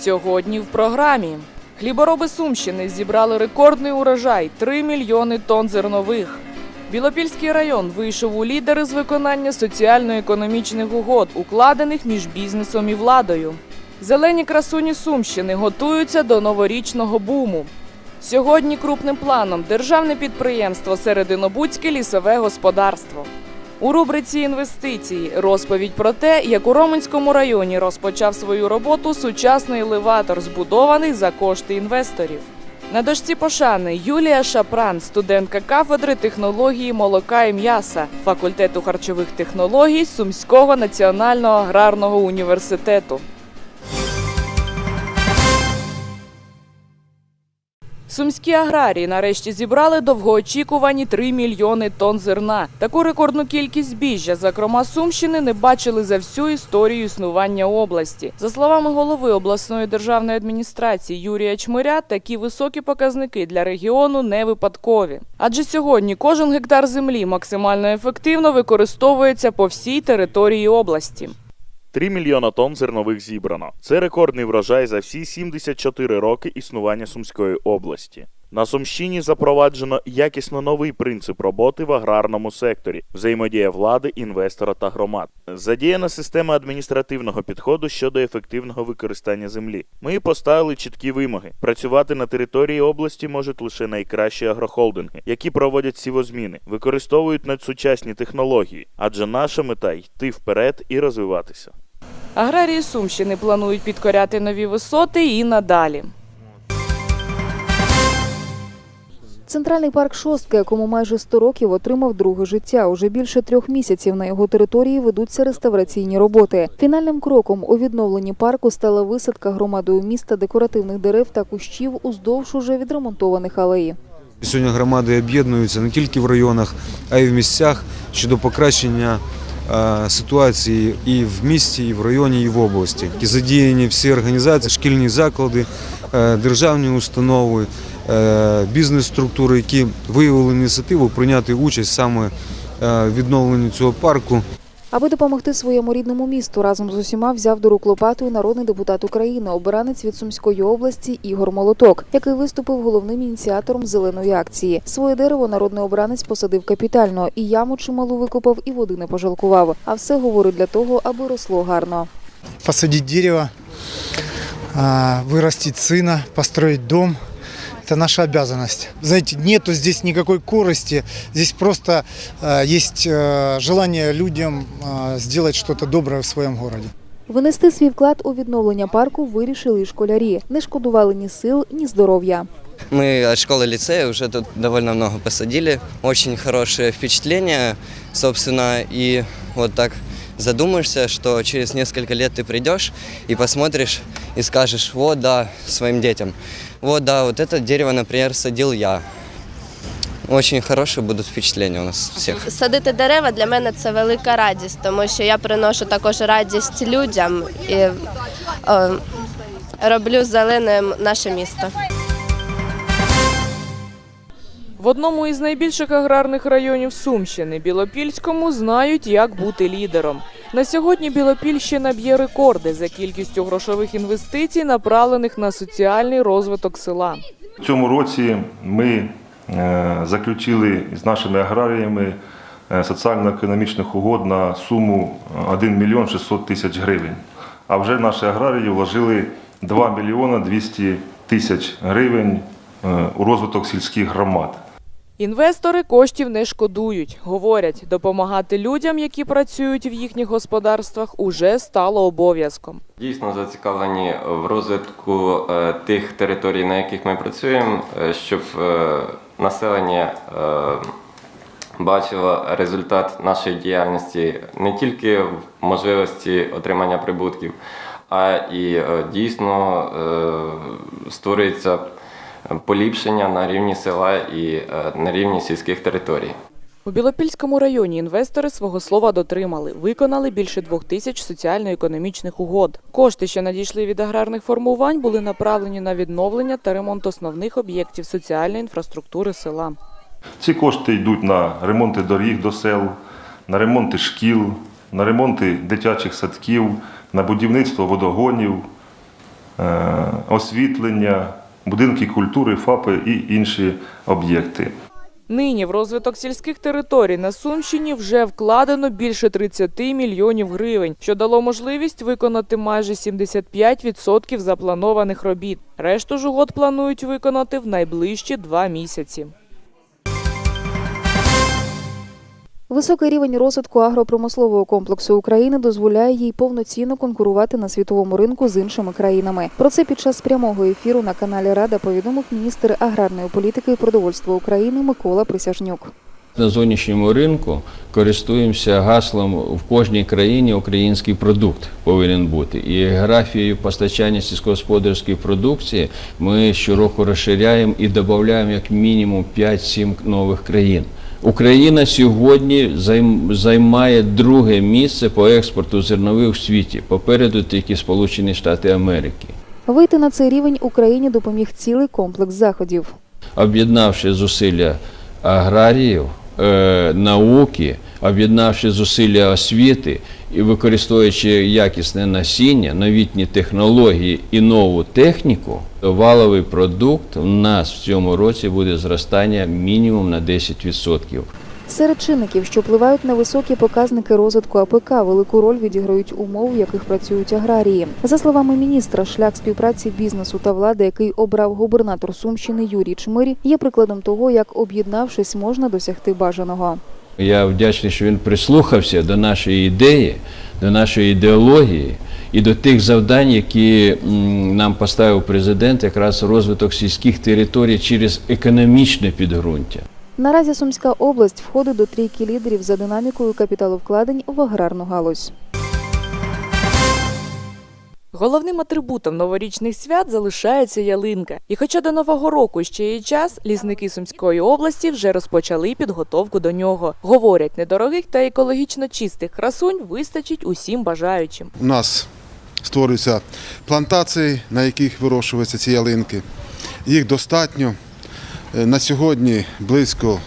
Сьогодні в програмі хлібороби Сумщини зібрали рекордний урожай 3 мільйони тонн зернових. Білопільський район вийшов у лідери з виконання соціально-економічних угод, укладених між бізнесом і владою. Зелені красуні Сумщини готуються до новорічного буму. Сьогодні крупним планом державне підприємство Серединобудське лісове господарство. У рубриці інвестиції розповідь про те, як у Роменському районі розпочав свою роботу сучасний елеватор, збудований за кошти інвесторів. На дошці пошани Юлія Шапран, студентка кафедри технології молока і м'яса факультету харчових технологій Сумського національного аграрного університету. Сумські аграрії нарешті зібрали довгоочікувані 3 мільйони тонн зерна. Таку рекордну кількість збіжжя, зокрема Сумщини, не бачили за всю історію існування області. За словами голови обласної державної адміністрації Юрія Чмиря, такі високі показники для регіону не випадкові. Адже сьогодні кожен гектар землі максимально ефективно використовується по всій території області. 3 мільйона тонн зернових зібрано. Це рекордний врожай за всі 74 роки існування Сумської області. На Сумщині запроваджено якісно новий принцип роботи в аграрному секторі, взаємодія влади, інвестора та громад. Задіяна система адміністративного підходу щодо ефективного використання землі. Ми поставили чіткі вимоги. Працювати на території області можуть лише найкращі агрохолдинги, які проводять сівозміни, використовують надсучасні технології, адже наша мета йти вперед і розвиватися. Аграрії Сумщини планують підкоряти нові висоти і надалі. Центральний парк Шостка, якому майже 100 років, отримав друге життя. Уже більше трьох місяців на його території ведуться реставраційні роботи. Фінальним кроком у відновленні парку стала висадка громадою міста декоративних дерев та кущів уздовж уже відремонтованих алеї. Сьогодні громади об'єднуються не тільки в районах, а й в місцях щодо покращення ситуації і в місті, і в районі, і в області. Задіяні всі організації, шкільні заклади, е, державні установи, бізнес-структури, які виявили ініціативу прийняти участь саме е, в відновленні цього парку. Аби допомогти своєму рідному місту, разом з усіма взяв до рук лопату і народний депутат України, обиранець від Сумської області Ігор Молоток, який виступив головним ініціатором зеленої акції. Своє дерево народний обранець посадив капітально, і яму чималу викопав, і води не пожалкував. А все говорить для того, аби росло гарно. посадить дерево, а, вырастить сына, построить дом Это наша обязанность. Знаете, нету здесь никакой корости. Здесь просто а, есть а, желание людям а, сделать что-то доброе в своем городе. Внести свій вклад у відновлення парку вирішили і школярі. Не шкодували ні сил, ні здоров'я. Мы от школы лицея уже тут довольно много посадили. Очень хорошее впечатление, собственно, и вот так задумаешься, что через несколько лет ты придешь и посмотришь и скажешь, вот да, своим детям, вот да, вот это дерево, например, садил я. Очень хорошие будут впечатления у нас всех. Садити дерева для мене це велика радість, тому що я приношу також радість людям і е, роблю зеленим наше місто. В одному із найбільших аграрних районів Сумщини Білопільському знають, як бути лідером. На сьогодні Білопільщина б'є рекорди за кількістю грошових інвестицій, направлених на соціальний розвиток села. В цьому році ми е, заключили з нашими аграріями е, соціально-економічних угод на суму 1 мільйон 600 тисяч гривень. А вже наші аграрії вложили 2 мільйона 200 тисяч гривень е, у розвиток сільських громад. Інвестори коштів не шкодують. Говорять, допомагати людям, які працюють в їхніх господарствах, уже стало обов'язком. Дійсно зацікавлені в розвитку е, тих територій, на яких ми працюємо, е, щоб е, населення бачило результат нашої діяльності не тільки в можливості отримання прибутків, а і дійсно створюється поліпшення на рівні села і е, на рівні сільських територій. У Білопільському районі інвестори свого слова дотримали, виконали більше двох тисяч соціально-економічних угод. Кошти, що надійшли від аграрних формувань, були направлені на відновлення та ремонт основних об'єктів соціальної інфраструктури села. Ці кошти йдуть на ремонти доріг до сел, на ремонти шкіл, на ремонти дитячих садків, на будівництво водогонів, е, освітлення, будинки культури, ФАПи і інші об'єкти. Нині в розвиток сільських територій на Сумщині вже вкладено більше 30 мільйонів гривень, що дало можливість виконати майже 75% запланованих робіт. Решту ж угод планують виконати в найближчі два місяці. Високий рівень розвитку агропромислового комплексу України дозволяє їй повноцінно конкурувати на світовому ринку з іншими країнами. Про це під час прямого ефіру на каналі Рада повідомив міністр аграрної політики і продовольства України Микола Присяжнюк. На зовнішньому ринку користуємося гаслом в кожній країні український продукт повинен бути. І географією постачання сільськогосподарської продукції ми щороку розширяємо і додаємо як мінімум 5-7 нових країн. Україна сьогодні займ- займає друге місце по експорту зернових в світі. Попереду тільки Сполучені Штати Америки. Вийти на цей рівень Україні допоміг цілий комплекс заходів. об'єднавши зусилля аграріїв, е, науки, об'єднавши зусилля освіти і використовуючи якісне насіння, новітні технології і нову техніку, валовий продукт у нас в цьому році буде зростання мінімум на 10%. Серед чинників, що впливають на високі показники розвитку АПК, велику роль відіграють умови, в яких працюють аграрії. За словами міністра, шлях співпраці бізнесу та влади, який обрав губернатор Сумщини Юрій Чмирі, є прикладом того, як об'єднавшись, можна досягти бажаного. Я вдячний, що він прислухався до нашої ідеї, до нашої ідеології і до тих завдань, які нам поставив президент, якраз розвиток сільських територій через економічне підґрунтя. Наразі Сумська область входить до трійки лідерів за динамікою капіталовкладень в аграрну галузь. Головним атрибутом новорічних свят залишається ялинка. І хоча до нового року ще є час, лісники Сумської області вже розпочали підготовку до нього. Говорять, недорогих та екологічно чистих красунь вистачить усім бажаючим. У нас створюються плантації, на яких вирощуються ці ялинки. Їх достатньо. Е, На сьогодні близько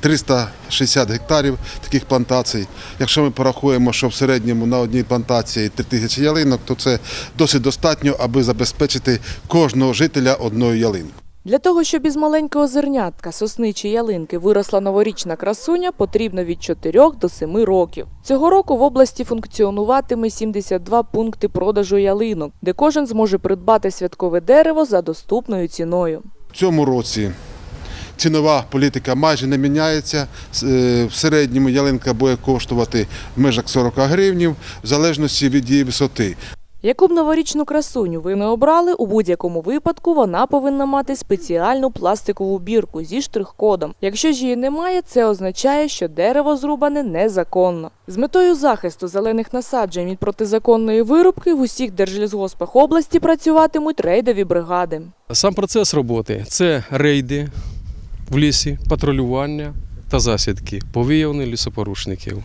360 гектарів таких плантацій. Якщо ми порахуємо, що в середньому на одній плантації 3 тисячі ялинок, то це досить достатньо, аби забезпечити кожного жителя одною ялинкою. Для того, щоб із маленького зернятка сосни чи ялинки виросла новорічна красуня, потрібно від 4 до 7 років. Цього року в області функціонуватиме 72 пункти продажу ялинок, де кожен зможе придбати святкове дерево за доступною ціною. В цьому році цінова політика майже не міняється. Е, В середньому ялинка буде коштувати в межах 40 гривнів, в залежності від її висоти. Яку б новорічну красуню ви не обрали, у будь-якому випадку вона повинна мати спеціальну пластикову бірку зі штрих-кодом. Якщо ж її немає, це означає, що дерево зрубане незаконно. З метою захисту зелених насаджень від протизаконної вирубки в усіх держлісгоспах області працюватимуть рейдові бригади. Сам процес роботи це рейди в лісі, патрулювання та засідки по лісопорушників.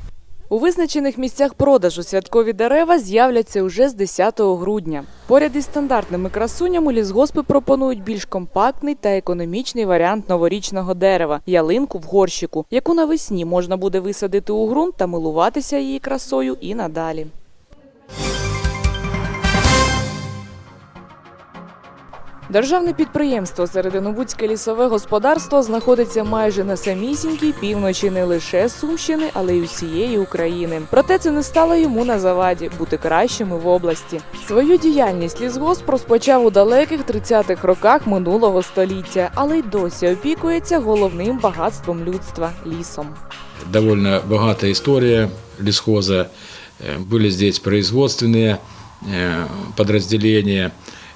У визначених місцях продажу святкові дерева з'являться уже з 10 грудня. Поряд із стандартними красунями лісгоспи пропонують більш компактний та економічний варіант новорічного дерева ялинку в горщику, яку навесні можна буде висадити у ґрунт та милуватися її красою і надалі. Державне підприємство Серединобудське лісове господарство знаходиться майже на самісінькій півночі не лише Сумщини, але й усієї України. Проте це не стало йому на заваді бути кращими в області. Свою діяльність лісгосп розпочав у далеких 30-х роках минулого століття, але й досі опікується головним багатством людства лісом. довольно богатая история лесхоза. Э, Были здесь производственные э, подразделения,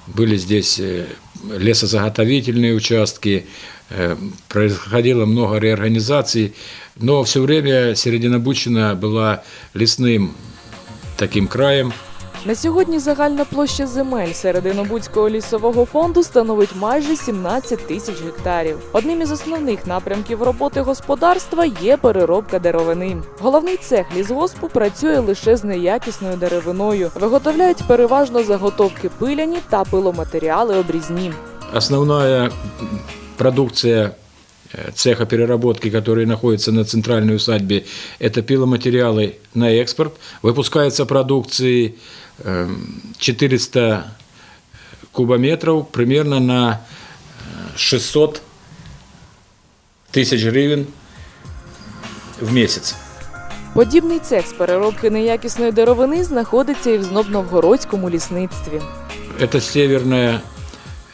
были здесь э, лесозаготовительные участки, э, происходило много реорганизаций, но все время Серединобудщина была лесным таким краем, на сьогодні загальна площа земель Серединобудського лісового фонду становить майже 17 тисяч гектарів. Одним із основних напрямків роботи господарства є переробка деревини. Головний цех лісгоспу працює лише з неякісною деревиною. Виготовляють переважно заготовки пиляні та пиломатеріали обрізні. Основная продукция э, цеха переработки, который находится на центральной усадьбе, это пиломатериалы на экспорт. Выпускается продукции э, 400 кубометров примерно на э, 600 тысяч гривен в месяц. Подібний цех з переробки неякісної деревини знаходиться і в Знобновгородському лісництві. Это северное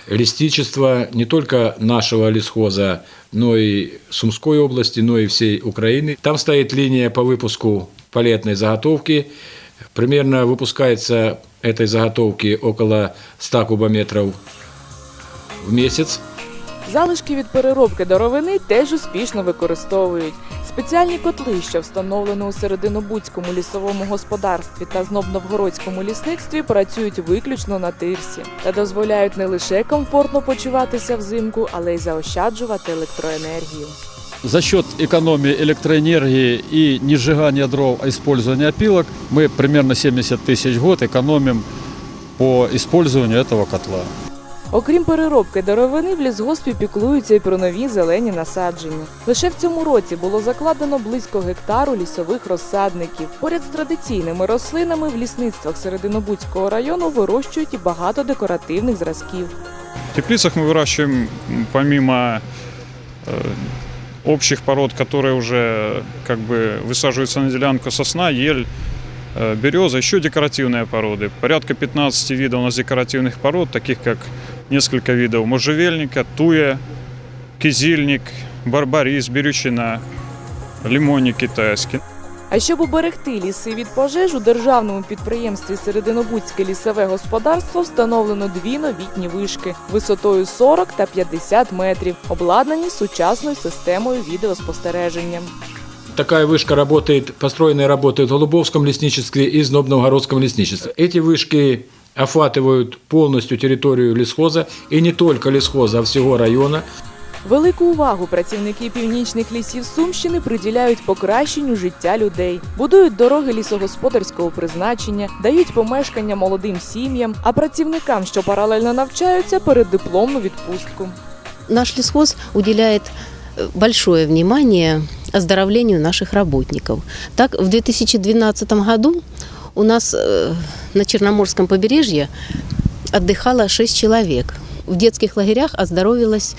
лесничество не только нашего лесхоза, но и Сумской области, но и всей Украины. Там стоит линия по выпуску палетной заготовки. Примерно выпускается этой заготовки около 100 кубометров в месяц. Залишки від переробки деревини теж успішно використовують. Спеціальні котли, що встановлені у Серединобудському лісовому господарстві та Знобновгородському лісництві, працюють виключно на тирсі та дозволяють не лише комфортно почуватися взимку, але й заощаджувати електроенергію. За счет экономии электроэнергии и не сжигания дров, а использования опилок, мы примерно 70 тысяч в год экономим по использованию этого котла. Окрім переробки деревини, в лісгоспі піклуються і про нові зелені насадження. Лише в цьому році було закладено близько гектару лісових розсадників. Поряд з традиційними рослинами в лісництвах Серединобудського району вирощують і багато декоративних зразків. В теплицах мы выращиваем м, помимо э, общих пород, которые уже как бы высаживаются на делянку сосна, ель, э, береза, еще декоративные породы. Порядка 15 видов у нас декоративных пород, таких как несколько видов можжевельника, туя, кизильник, барбарис, берючина, лимонник китайский. А щоб уберегти ліси від пожеж, у державному підприємстві Серединобудське лісове господарство встановлено дві новітні вишки висотою 40 та 50 метрів, обладнані сучасною системою відеоспостереження. Такая вышка работает, построенная работает в Голубовском лесничестве и Знобновгородском лесничестве. Эти вышки охватывают полностью территорию лесхоза, и не только лесхоза, а всего района. Велику увагу працівники північних лісів Сумщини приділяють покращенню життя людей, будують дороги лісогосподарського призначення, дають помешкання молодим сім'ям, а працівникам, що паралельно навчаються, переддипломну відпустку. Наш лесхоз уделяет э, большое внимание оздоровлению наших работников. Так, в 2012 году у нас э, на Черноморском побережье отдыхало 6 человек. В детских лагерях оздоровилось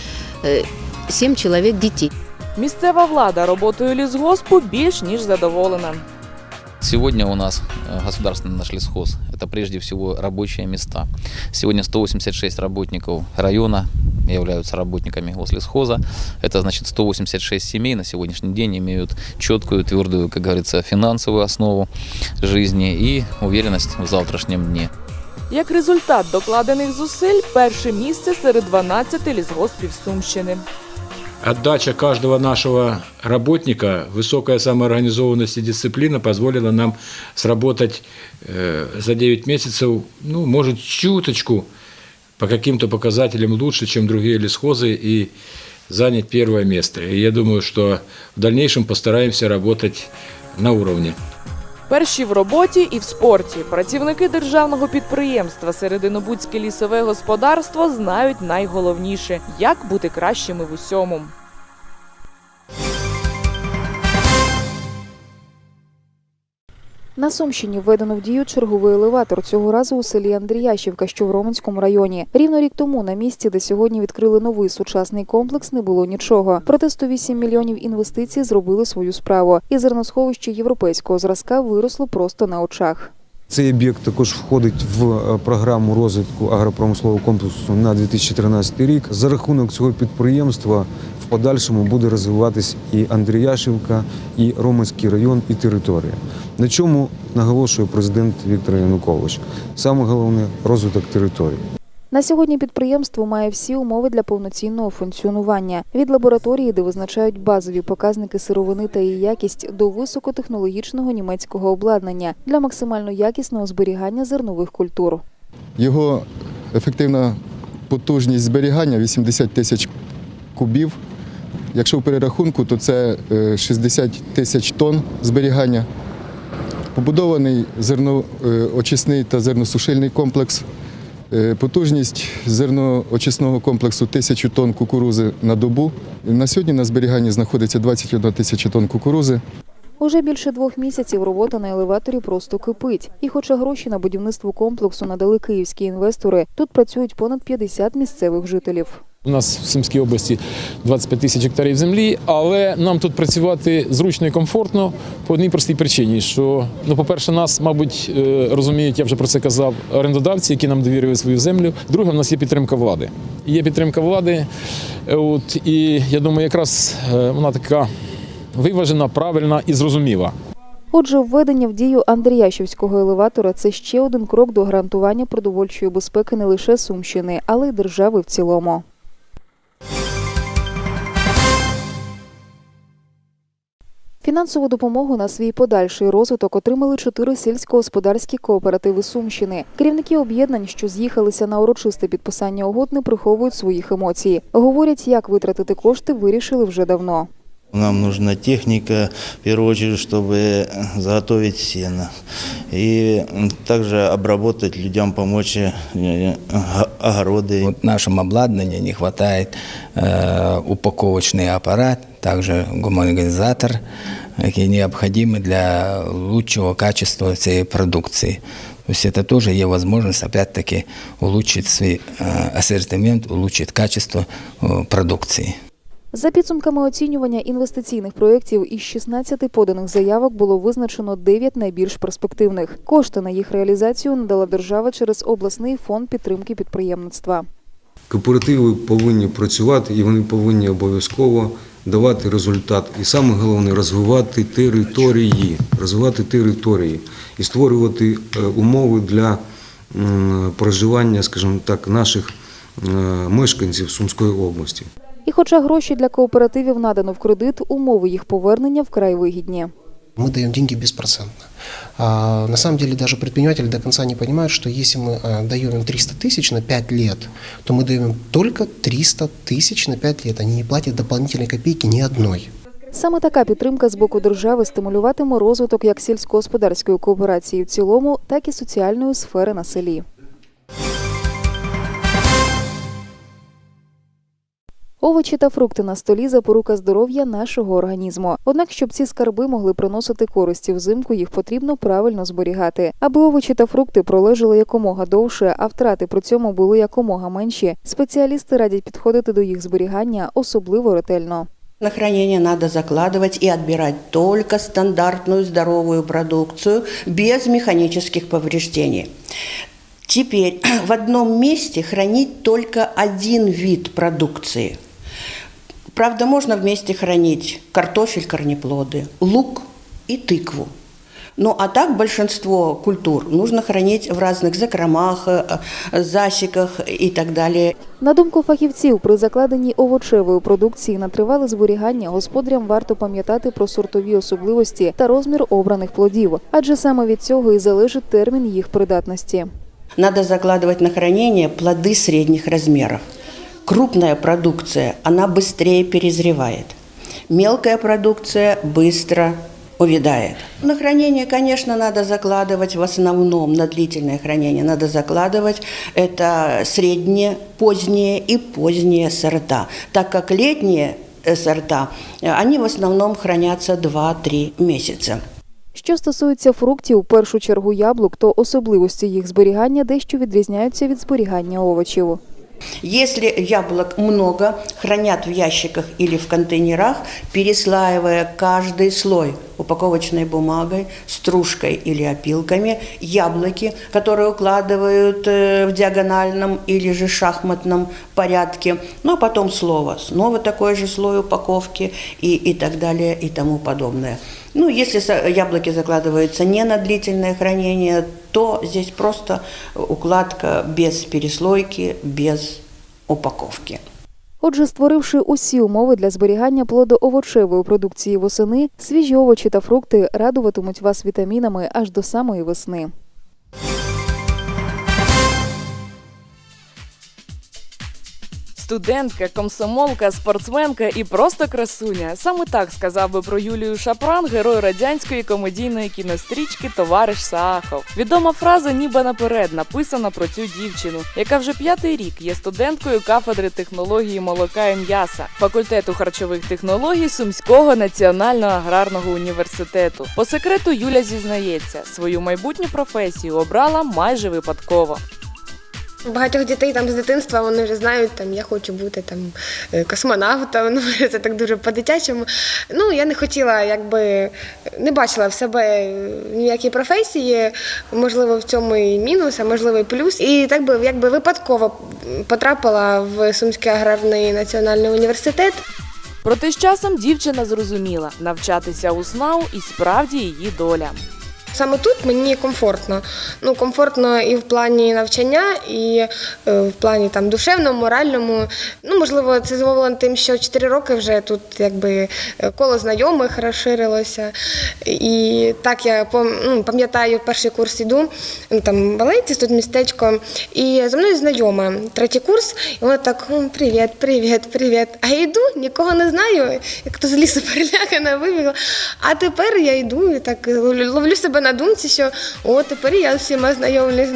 7 человек детей. Місцева влада роботою лісгоспу більш ніж задоволена. Сегодня у нас э, государственный наш лесхоз – это прежде всего рабочие места. Сегодня 186 работников района являются работниками гослесхоза. Это значит 186 семей на сегодняшний день имеют четкую, твердую, как говорится, финансовую основу жизни и уверенность в завтрашнем дне. Як результат докладених зусиль, перше місце серед 12 лісгоспів Сумщини. Отдача каждого нашего работника, высокая самоорганизованность и дисциплина позволила нам сработать э, за 9 месяцев, ну, может, чуточку по каким-то показателям лучше, чем другие лесхозы и занять первое место. И я думаю, что в дальнейшем постараемся работать на уровне. Перші в роботі і в спорті. Працівники державного підприємства Серединобудське лісове господарство знають найголовніше як бути кращими в усьому. На Сумщині введено в дію черговий елеватор. Цього разу у селі Андріящівка, що в Роменському районі. Рівно рік тому на місці, де сьогодні відкрили новий сучасний комплекс, не було нічого. Проте 108 мільйонів інвестицій зробили свою справу. І зерносховище європейського зразка виросло просто на очах. Цей об'єкт також входить в е, програму розвитку агропромислового комплексу на 2013 рік. За рахунок цього підприємства в подальшому буде розвиватись і Андріяшівка, і Роменський район, і територія. На чому наголошує президент Віктор Янукович. Саме головне розвиток території. На сьогодні підприємство має всі умови для повноцінного функціонування від лабораторії, де визначають базові показники сировини та її якість, до високотехнологічного німецького обладнання для максимально якісного зберігання зернових культур. Його ефективна потужність зберігання 80 тисяч кубів. Якщо в перерахунку, то це е, 60 тисяч тонн зберігання. Побудований зерноочисний та зерносушильний комплекс. Е, Потужність зерноочисного комплексу 1000 тонн кукурузи на добу. На сьогодні на зберіганні знаходиться 21 тисяча тонн кукурузи. Уже більше двох місяців робота на елеваторі просто кипить. І хоча гроші на будівництво комплексу надали київські інвестори, тут працюють понад 50 місцевих жителів. У нас в Сумській області 25 тисяч гектарів землі, але нам тут працювати зручно і комфортно по одній простій причині, що, ну, по-перше, нас, мабуть, е, розуміють, я вже про це казав, орендодавці, які нам довірили свою землю. Друге, в нас є підтримка влади. Є підтримка влади, е, от, і я думаю, якраз е, вона така виважена, правильна і зрозуміла. Отже, введення в дію Андріящівського елеватора це ще один крок до гарантування продовольчої безпеки не лише Сумщини, але й держави в цілому. Фінансову допомогу на свій подальший розвиток отримали чотири сільськогосподарські кооперативи Сумщини. Керівники об'єднань, що з'їхалися на урочисте підписання угод, не приховують своїх емоцій. Говорять, як витратити кошти, вирішили вже давно. Нам нужна техника, в первую очередь, чтобы заготовить сено. И также обработать людям, помочь э, ого- огороды. Вот нашему обладнанию не хватает э, упаковочный аппарат, также гуманизатор, які необходимы для лучшего качества этой продукции. То есть это тоже есть возможность опять-таки улучшить свой э, ассортимент, улучшить качество э, продукции. За підсумками оцінювання інвестиційних проєктів із 16 поданих заявок було визначено 9 найбільш перспективних. Кошти на їх реалізацію надала держава через обласний фонд підтримки підприємництва. Кооперативи повинні працювати і вони повинні обов'язково давати результат. І саме головне розвивати території, розвивати території і створювати е, умови для проживання, скажімо так, наших е, мешканців Сумської області. І хоча гроші для кооперативів надано в кредит, умови їх повернення вкрай вигідні Мы даем деньги беспроцентно. А, на самом деле даже предприниматели до конца не понимают, что если мы а, даем им 300 тысяч на 5 лет, то мы даем им только 300 тысяч на 5 лет. Они не платят дополнительной копейки ни одной. Саме така підтримка з боку держави стимулюватиме розвиток як сільськогосподарської кооперації в цілому, так і соціальної сфери на селі. Овочі та фрукти на столі запорука здоров'я нашого організму. Однак, щоб ці скарби могли приносити користі взимку, їх потрібно правильно зберігати. Аби овочі та фрукти пролежали якомога довше, а втрати при цьому були якомога менші. Спеціалісти радять підходити до їх зберігання особливо ретельно. На хранение надо закладывать и отбирать только стандартную здоровую продукцию без механических повреждений. Теперь в одном месте хранить только один вид продукции. Правда, можно вместе хранить картофель, корнеплоды, лук и тыкву. Ну а так большинство культур нужно хранить в разных закромах, э, э, засеках и так далее. На думку фахівців, при закладенні овочевої продукції на тривале зберігання господарям варто пам'ятати про сортові особливості та розмір обраних плодів, адже саме від цього і залежить термін їх придатності. Надо закладывать на хранение плоды средних размеров. Крупная продукция, она быстрее перезревает. Мелкая продукция быстро увядает. На хранение, конечно, надо закладывать в основном, на длительное хранение надо закладывать это средние, поздние и поздние сорта, так как летние э, сорта, э, они в основном хранятся 2-3 месяца. Що стосується фруктів, в першу чергу яблук, то особливості їх зберігання дещо відрізняються від зберігання овочів. Если яблок много, хранят в ящиках или в контейнерах, переслаивая каждый слой упаковочной бумагой, стружкой или опилками, яблоки, которые укладывают э, в диагональном или же шахматном порядке, ну а потом слово, снова такой же слой упаковки и, и так далее и тому подобное. Ну, если яблоки закладываются не на длительное хранение, то здесь просто укладка без переслойки, без упаковки. Отже, створивши усі умови для зберігання плодоовочевої продукції восени, свіжі овочі та фрукти радуватимуть вас вітамінами аж до самої весни. Студентка, комсомолка, спортсменка і просто красуня. Саме так сказав би про Юлію Шапран, герой радянської комедійної кінострічки Товариш Саахов. Відома фраза ніби наперед написана про цю дівчину, яка вже п'ятий рік є студенткою кафедри технології молока і м'яса факультету харчових технологій Сумського національного аграрного університету. По секрету Юля зізнається, свою майбутню професію обрала майже випадково. Багатьох дітей там з дитинства вони вже знають, там я хочу бути там е, космонавтом. Ну це так дуже по-дитячому. Ну я не хотіла, якби не бачила в себе ніякі професії. Можливо, в цьому і мінус, а можливо, і плюс. І так би якби випадково потрапила в Сумський аграрний національний університет. Проте з часом дівчина зрозуміла, навчатися у СНАУ і справді її доля. Саме тут мені комфортно. Ну, комфортно і в плані навчання, і е, в плані там душевному, моральному. Ну, можливо, це зумовлено тим, що 4 роки вже тут якби е, коло знайомих розширилося. І так я ну, пам'ятаю, перший курс іду, ну, там балеті, тут містечко, і за мною знайома, третій курс, і вона так: привіт, привіт, привіт. А я йду, нікого не знаю, як то з лісу перелякана вибігла. А тепер я йду і так ловлю себе на думці, що о, тепер я з всіма знайомлюсь.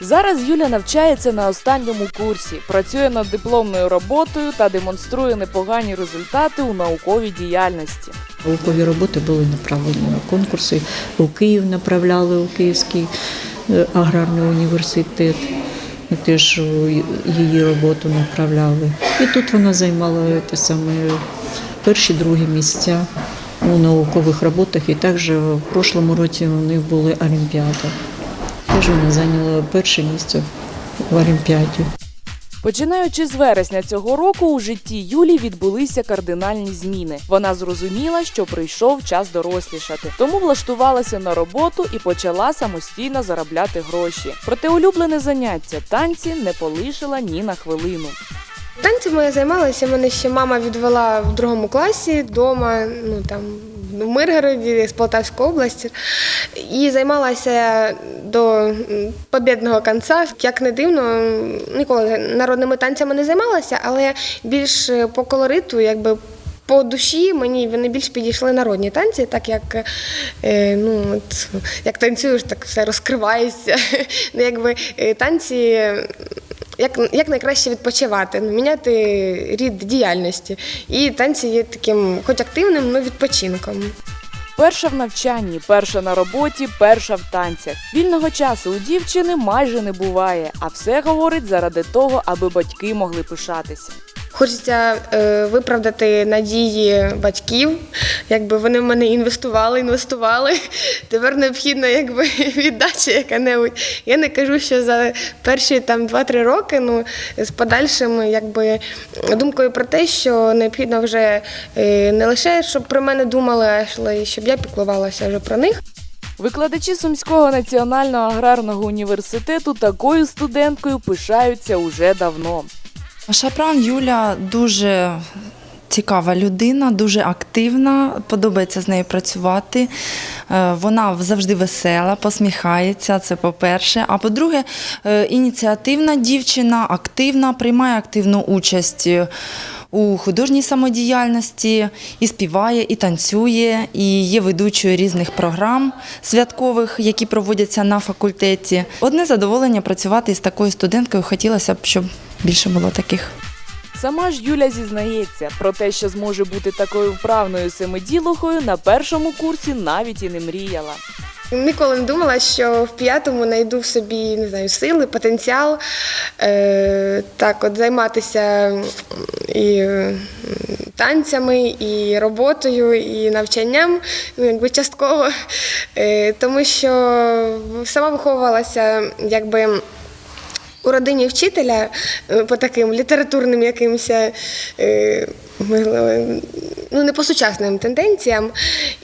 Зараз Юля навчається на останньому курсі, працює над дипломною роботою та демонструє непогані результати у науковій діяльності. Наукові роботи були направлені на конкурси. У Київ направляли у Київський е, аграрний університет. І теж її роботу направляли. І тут вона займала те саме перші другі місця у наукових роботах. І також в прошлому році у них були олімпіади. Теж вона зайняла перше місце в Олімпіаді. Починаючи з вересня цього року, у житті Юлі відбулися кардинальні зміни. Вона зрозуміла, що прийшов час дорослішати, тому влаштувалася на роботу і почала самостійно заробляти гроші. Проте улюблене заняття танці не полишила ні на хвилину. Танцями я займалася. Мене ще мама відвела в другому класі вдома, ну там в Миргороді з Полтавської області. І займалася до побідного кінця. Як не дивно, ніколи народними танцями не займалася, але більш по колориту, якби. По душі мені вони більш підійшли народні танці, так як е, ну, от, як танцюєш, так все розкривається. Ну, якби е, танці як, як найкраще відпочивати, ну, міняти рід діяльності. І танці є таким, хоч активним, але відпочинком. Перша в навчанні, перша на роботі, перша в танцях. Вільного часу у дівчини майже не буває, а все говорить заради того, аби батьки могли пишатися. Хочеться е, виправдати надії батьків, якби вони в мене інвестували, інвестували. Тепер необхідна якби віддача яка-небудь. Я не кажу, що за перші там 2-3 роки, ну з подальшим, якби думкою про те, що необхідно вже е, не лише щоб про мене думали, а й щоб я піклувалася вже про них. Викладачі Сумського національного аграрного університету такою студенткою пишаються уже давно. Шапран Юля дуже цікава людина, дуже активна, подобається з нею працювати. Е, Вона завжди весела, посміхається, це по-перше. А по-друге, е, ініціативна дівчина, активна, приймає активну участь. У художній самодіяльності і співає, і танцює, і є ведучою різних програм святкових, які проводяться на факультеті. Одне задоволення працювати із такою студенткою. Хотілося б, щоб більше було таких. Сама ж Юля зізнається про те, що зможе бути такою вправною семиділухою, на першому курсі навіть і не мріяла. Ніколи не думала, що в п'ятому знайду в собі не знаю, сили, потенціал е, так от займатися і танцями, і роботою, і навчанням, ну, якби частково. Е, тому що сама виховувалася якби. У родині вчителя е, по таким літературним якимось, е, ну не по сучасним тенденціям.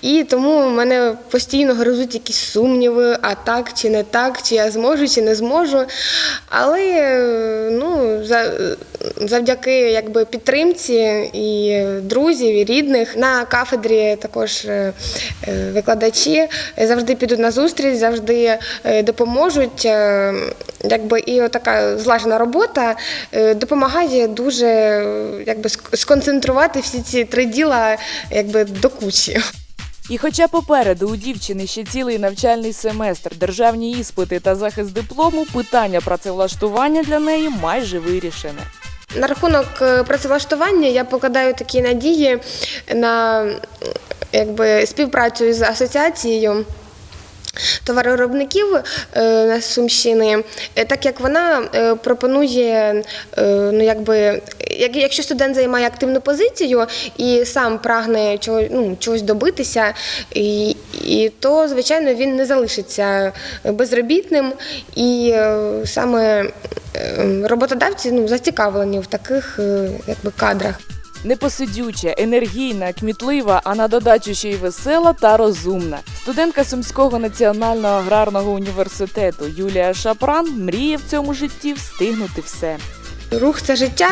І тому в мене постійно гризуть якісь сумніви, а так чи не так, чи я зможу, чи не зможу. Але е, ну, за, завдяки якби, підтримці і друзів, і рідних на кафедрі також е, е, викладачі завжди підуть на зустріч, завжди е, допоможуть. Якби і така злажена робота допомагає дуже якби сконцентрувати всі ці три діла якби до кучі. І хоча попереду у дівчини ще цілий навчальний семестр, державні іспити та захист диплому, питання працевлаштування для неї майже вирішене. На рахунок е, працевлаштування я покладаю такі надії на якби, співпрацю з асоціацією. Товаровиробників е, на Сумщини, е, так як вона е, пропонує, ну якби, якщо студент займає активну позицію і сам прагне чого, ну, чогось добитися, і, і то, звичайно, він не залишиться безробітним. І саме е, роботодавці ну, зацікавлені в таких якби, кадрах. Непосидюча, енергійна, кмітлива, а на додачу ще й весела та розумна. Студентка Сумського національного аграрного університету Юлія Шапран мріє в цьому житті встигнути все. Рух це життя,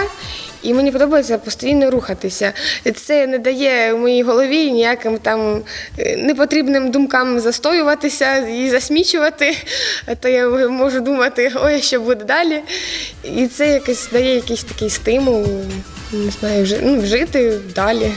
і мені подобається постійно рухатися. Це не дає моїй голові ніяким там е, непотрібним думкам застоюватися і засмічувати. То я можу думати, ой, що буде далі. І це якось дає якийсь такий стимул, не знаю, жи- ну, жити далі.